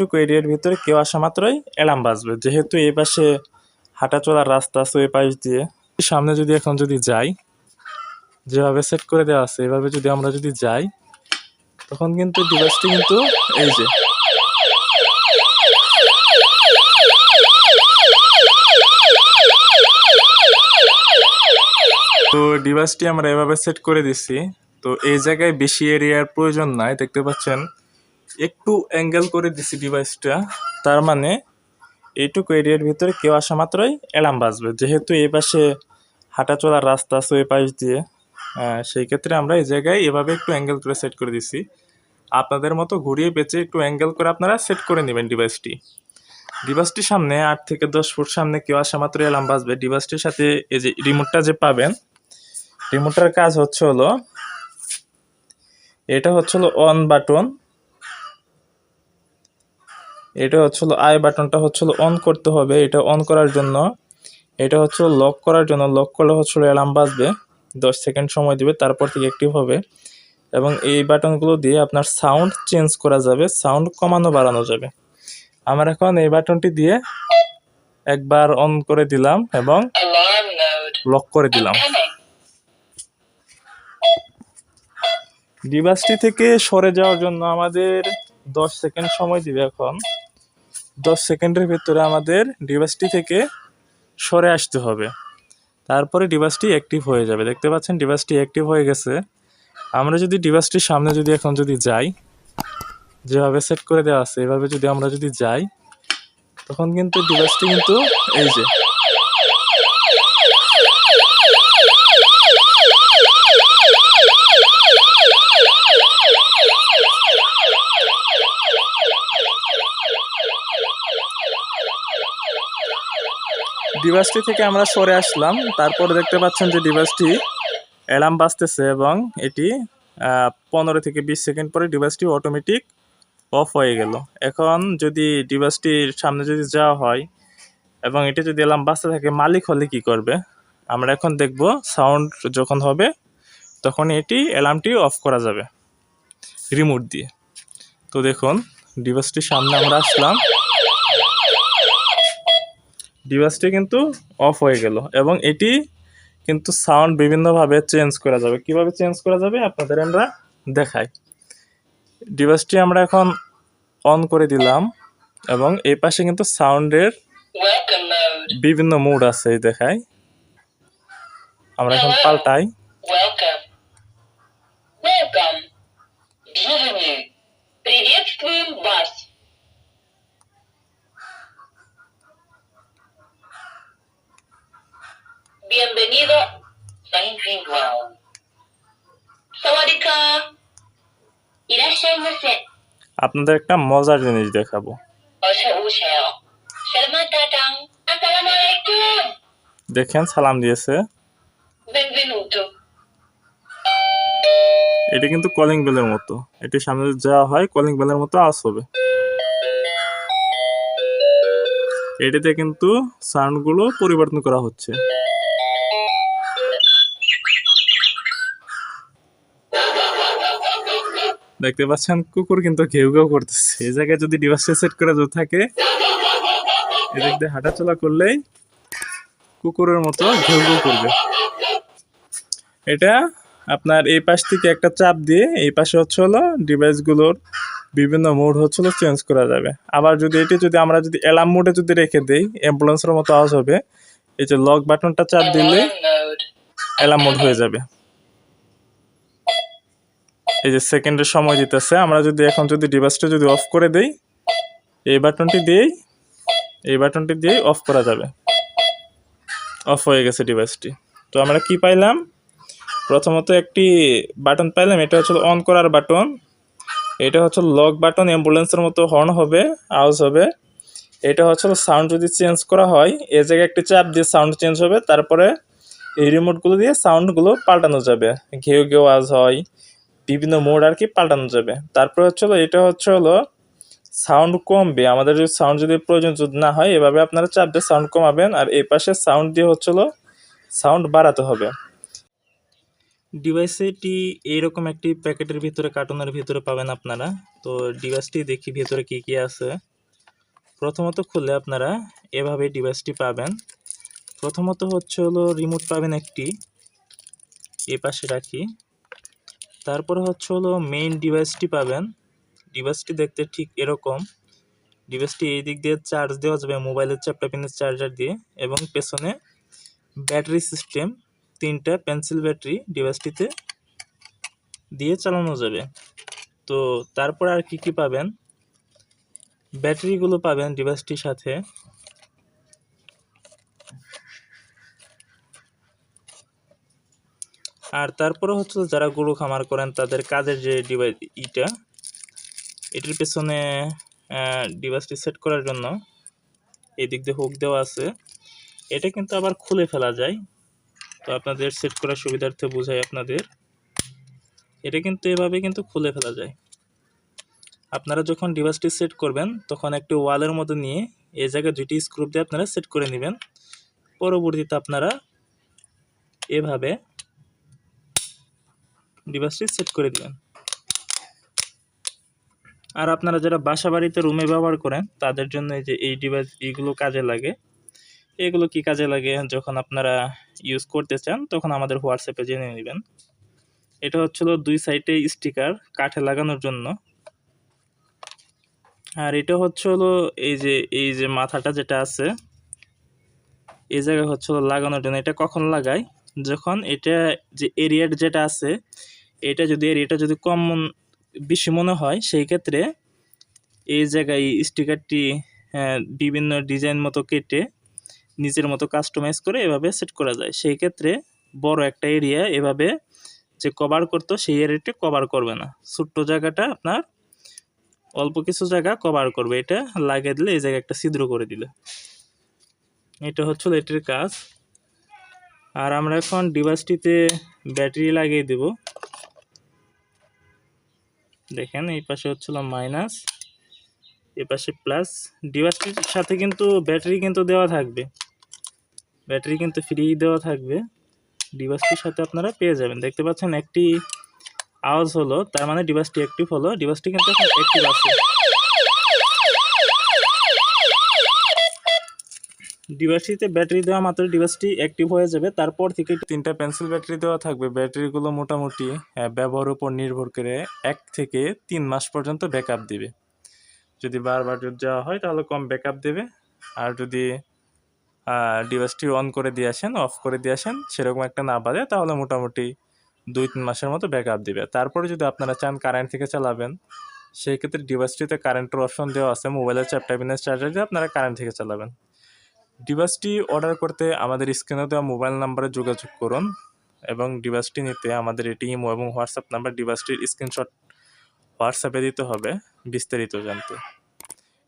এইটুকু এরিয়ার ভিতরে কেউ আসা মাত্রই অ্যালার্ম বাজবে। যেহেতু এই পাশে হাঁটা চলার রাস্তা আছে ওই পাশ দিয়ে। সামনে যদি এখন যদি যাই, যেভাবে সেট করে দেওয়া আছে, এভাবে যদি আমরা যদি যাই, তখন কিন্তু ডিভাইসটি কিন্তু এই যে। তো ডিভাইসটি আমরা এভাবে সেট করে দিছি। তো এই জায়গায় বেশি এরিয়ার প্রয়োজন নাই, দেখতে পাচ্ছেন। একটু অ্যাঙ্গেল করে দিছি ডিভাইসটা তার মানে এইটুকু এরিয়ার ভিতরে কেউ আসা মাত্রই অ্যালার্ম বাজবে। যেহেতু এই পাশে হাঁটা চলার রাস্তা আছে ওই পাশ দিয়ে সেই ক্ষেত্রে আমরা এই জায়গায় এভাবে একটু অ্যাঙ্গেল করে সেট করে দিছি। আপনাদের মতো ঘুরিয়ে বেঁচে একটু অ্যাঙ্গেল করে আপনারা সেট করে নেবেন ডিভাইসটি ডিভাইসটির সামনে আট থেকে দশ ফুট সামনে কেউ আসা মাত্র অ্যালার্ম বাজবে। ডিভাইসটির সাথে এই যে রিমোটটা যে পাবেন রিমোটটার কাজ হচ্ছে হলো, এটা হচ্ছে হলো অন বাটন এটা হচ্ছে আই বাটনটা হচ্ছে হলো অন করতে হবে এটা অন করার জন্য। এটা হচ্ছে লক করার জন্য লক করলে হচ্ছে অ্যালার্ম বাজবে দশ সেকেন্ড সময় দিবে তারপর থেকে অ্যাক্টিভ হবে। এবং এই বাটনগুলো দিয়ে আপনার সাউন্ড চেঞ্জ করা যাবে সাউন্ড কমানো বাড়ানো যাবে। আমার এখন এই বাটনটি দিয়ে একবার অন করে দিলাম এবং লক করে দিলাম. ডিভাইসটি থেকে সরে যাওয়ার জন্য আমাদের দশ সেকেন্ড সময় দিবে এখন। দশ সেকেন্ডের ভেতরে আমাদের ডিভাইসটি থেকে সরে আসতে হবে। তারপরে ডিভাইসটি অ্যাক্টিভ হয়ে যাবে। দেখতে পাচ্ছেন ডিভাইসটি অ্যাক্টিভ হয়ে গেছে। আমরা যদি ডিভাইসটির সামনে যদি এখন যদি যাই, যেভাবে সেট করে দেওয়া আছে, এভাবে যদি আমরা যদি যাই, তখন কিন্তু ডিভাইসটি কিন্তু এই যে ডিভাইসটি থেকে আমরা সরে আসলাম। তারপরে দেখতে পাচ্ছেন যে ডিভাইসটি অ্যালার্ম বাজতেছে এবং এটি পনেরো থেকে বিশ সেকেন্ড পরে ডিভাইসটি অটোমেটিক অফ হয়ে গেল। এখন যদি ডিভাইসটির সামনে যদি যাওয়া হয় এবং এটি যদি অ্যালার্ম বাজতে থাকে, মালিক হলে কি করবে? আমরা এখন দেখব সাউন্ড যখন হবে, তখন এটি অ্যালার্মটি অফ করা যাবে রিমোট দিয়ে। তো দেখুন ডিভাইসটির সামনে আমরা আসলাম। ডিভাইসটি কিন্তু অফ হয়ে গেল এবং এটি কিন্তু সাউন্ড বিভিন্নভাবে চেঞ্জ করা যাবে। কীভাবে চেঞ্জ করা যাবে? আপনাদের আমরা দেখাই। ডিভাইসটি আমরা এখন অন করে দিলাম এবং এই পাশে কিন্তু সাউন্ডের বিভিন্ন মুড আছে দেখাই। আমরা এখন পাল্টাই। আপনাদের একটা মজার জিনিস দেখাবো। দেখেন সালাম দিয়েছে। এটা কিন্তু কলিং বেলের মতো। এটি সামনে যাওয়া হয় কলিং বেলের মতো আসবে হবে। এটিতে কিন্তু সাউন্ডগুলো পরিবর্তন করা হচ্ছে। দেখতে পাচ্ছেন কুকুর কিন্তু ঘেউ ঘেউ করতেছে। এই জায়গায় যদি ডিভাইসটা সেট করা যদি থাকে এদিক দিয়ে হাঁটাচলা করলেই কুকুরের মতো ঘেউ ঘেউ করবে। এটা আপনার এই পাশ থেকে একটা চাপ দিয়ে এই পাশে হচ্ছে হলো ডিভাইসগুলোর বিভিন্ন মোড হচ্ছে হলো চেঞ্জ করা যাবে। আবার যদি এটি যদি আমরা যদি অ্যালার্ম মোডে যদি রেখে দেই অ্যাম্বুলেন্সের মতো আওয়াজ হবে। এই যে লক বাটনটা চাপ দিলে অ্যালার্ম মোড হয়ে যাবে। এই যে সেকেন্ডের সময় দিতেছে, আমরা যদি এখন যদি ডিভাইসটা যদি অফ করে দেই, এই বাটনটি দিয়েই, এই বাটনটি দিয়েই অফ করা যাবে। অফ হয়ে গেছে ডিভাইসটি তো আমরা কি পাইলাম? প্রথমত একটি বাটন পাইলাম, এটা হচ্ছে অন করার বাটন এটা হচ্ছে লক বাটন অ্যাম্বুলেন্সের মতো হর্ন হবে, আওয়াজ হবে। এটা হচ্ছে সাউন্ড যদি চেঞ্জ করা হয়, এ জায়গায় একটি চাপ দিয়ে সাউন্ড চেঞ্জ হবে, তারপরে এই রিমোটগুলো দিয়ে সাউন্ডগুলো পাল্টানো যাবে। ঘেউ ঘেউ আওয়াজ হয়। বিভিন্ন মোড আর কি পাল্টানো যাবে। তারপরে হচ্ছে হলো, এটা হচ্ছে হলো সাউন্ড কমবে। আমাদের যদি সাউন্ড যদি প্রয়োজন যদি না হয়, এভাবে আপনারা চাপ দিয়ে সাউন্ড কমাবেন আর এই পাশে সাউন্ড দিয়ে হচ্ছে হলো সাউন্ড বাড়াতে হবে। ডিভাইসে এটি এইরকম একটি প্যাকেটের ভিতরে কার্টুনের ভিতরে পাবেন আপনারা। তো ডিভাইসটি দেখি ভিতরে কি কি আছে। প্রথমত খুলে আপনারা এভাবে ডিভাইসটি পাবেন। প্রথমত হচ্ছে হলো রিমোট পাবেন একটি। এ পাশে রাখি। তারপরে হচ্ছে হলো মেইন ডিভাইসটি পাবেন। ডিভাইসটি দেখতে ঠিক এরকম। ডিভাইসটি এই দিক দিয়ে চার্জ দেওয়া যাবে মোবাইলের চ্যাপটা পিনের চার্জার দিয়ে। এবং পেছনে ব্যাটারি সিস্টেম তিনটা পেন্সিল ব্যাটারি ডিভাইসটিতে দিয়ে চালানো যাবে। তো তারপর আর কি কি পাবেন? ব্যাটারিগুলো পাবেন ডিভাইসটির সাথে। আর তারপরে হচ্ছে যারা গরু খামার করেন, তাদের কাজের যে ডিভাইস ইটা, এটির পেছনে ডিভাইসটি সেট করার জন্য এই দিক দিয়ে হুক দেওয়া আছে। এটা কিন্তু আবার খুলে ফেলা যায়। তো আপনাদের সেট করার সুবিধার্থে বোঝাই আপনাদের। এটা কিন্তু এভাবে কিন্তু খুলে ফেলা যায়। আপনারা যখন ডিভাইসটি সেট করবেন, তখন একটি ওয়ালের মতো নিয়ে এই জায়গায় দুটি স্ক্রুপ দিয়ে আপনারা সেট করে নেবেন। পরবর্তীতে আপনারা এভাবে ডিভাইসটি সেট করে দিবেন। আর আপনারা যারা বাসা বাড়িতে রুমে ব্যবহার করেন, তাদের জন্য এই যে এই ডিভাইস এইগুলো কাজে লাগে। এগুলো কি কাজে লাগে? যখন আপনারা ইউজ করতে চান, তখন আমাদের হোয়াটসঅ্যাপে জেনে নেবেন। এটা হচ্ছিল দুই সাইডে স্টিকার কাঠে লাগানোর জন্য। আর এটা হচ্ছে হলো এই যে এই যে মাথাটা যেটা আছে, এই জায়গায় হচ্ছে লাগানোর জন্য। এটা কখন লাগাই যখন এটা যে এরিয়ার যেটা আছে, এটা যদি এরিয়াটা যদি কম বেশি মনে হয়, সেই ক্ষেত্রে এই জায়গায় স্টিকারটি বিভিন্ন ডিজাইন মতো কেটে নিজের মতো কাস্টমাইজ করে এভাবে সেট করা যায়। সেই ক্ষেত্রে বড় একটা এরিয়া এভাবে যে কভার করতো, সেই এরিয়াটি কভার করবে না। ছোট্ট জায়গাটা আপনার অল্প কিছু জায়গা কভার করবে। এটা লাগিয়ে দিলে এই জায়গায় একটা ছিদ্র করে দিলে। এটা হচ্ছে এটির কাজ। আর আমরা এখন ডিভাইসটিতে ব্যাটারি লাগিয়ে দেব। দেখেন, এই পাশে হচ্ছিল মাইনাস, এ পাশে প্লাস। ডিভাইসটির সাথে কিন্তু ব্যাটারি কিন্তু দেওয়া থাকবে। ব্যাটারি কিন্তু ফ্রি দেওয়া থাকবে। ডিভাইসটির সাথে আপনারা পেয়ে যাবেন। দেখতে পাচ্ছেন একটি আওয়াজ হলো, তার মানে ডিভাইসটি অ্যাক্টিভ হলো। ডিভাইসটি কিন্তু এখন অ্যাক্টিভ আছে। ডিভাইসটিতে ব্যাটারি দেওয়া মাত্র ডিভাইসটি অ্যাক্টিভ হয়ে যাবে। তারপর থেকে তিনটা পেন্সিল ব্যাটারি দেওয়া থাকবে। ব্যাটারিগুলো মোটামুটি ব্যবহারের উপর নির্ভর করে এক থেকে তিন মাস পর্যন্ত ব্যাকআপ দেবে। যদি বারবার যদি দেওয়া হয়, তাহলে কম ব্যাকআপ দেবে। আর যদি ডিভাইসটি অন করে দিয়ে আসেন অফ করে দিয়ে আসেন, সেরকম একটা না বাজে তাহলে মোটামুটি দুই, তিন মাসের মতো ব্যাকআপ দেবে। তারপরে যদি আপনারা চান কারেন্ট থেকে চালাবেন সেই ক্ষেত্রে ডিভাইসটিতে কারেন্টের অপশন দেওয়া আছে। মোবাইলের চ্যাপটাপিনের চার্জার দিয়ে আপনারা কারেন্ট থেকে চালাবেন। ডিভাইসটি অর্ডার করতে আমাদের স্ক্রিনে দেওয়া মোবাইল নাম্বারে যোগাযোগ করুন এবং ডিভাইসটি নিতে আমাদের এটি ইমো এবং হোয়াটসঅ্যাপ নাম্বার ডিভাইসটির স্ক্রিনশট হোয়াটসঅ্যাপে দিতে হবে বিস্তারিত জানতে।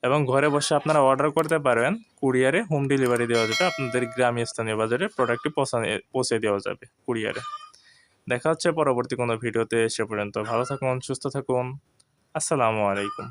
এবং ঘরে বসে আপনারা অর্ডার করতে পারবেন কুরিয়ারে হোম ডেলিভারি দেওয়া যাবে আপনাদের গ্রামীণ স্থানীয় বাজারে প্রোডাক্টটি পৌঁছে দেওয়া যাবে কুরিয়ারে দেখা হচ্ছে পরবর্তী কোনো ভিডিওতে সে পর্যন্ত ভালো থাকুন, সুস্থ থাকুন। আসসালামু আলাইকুম।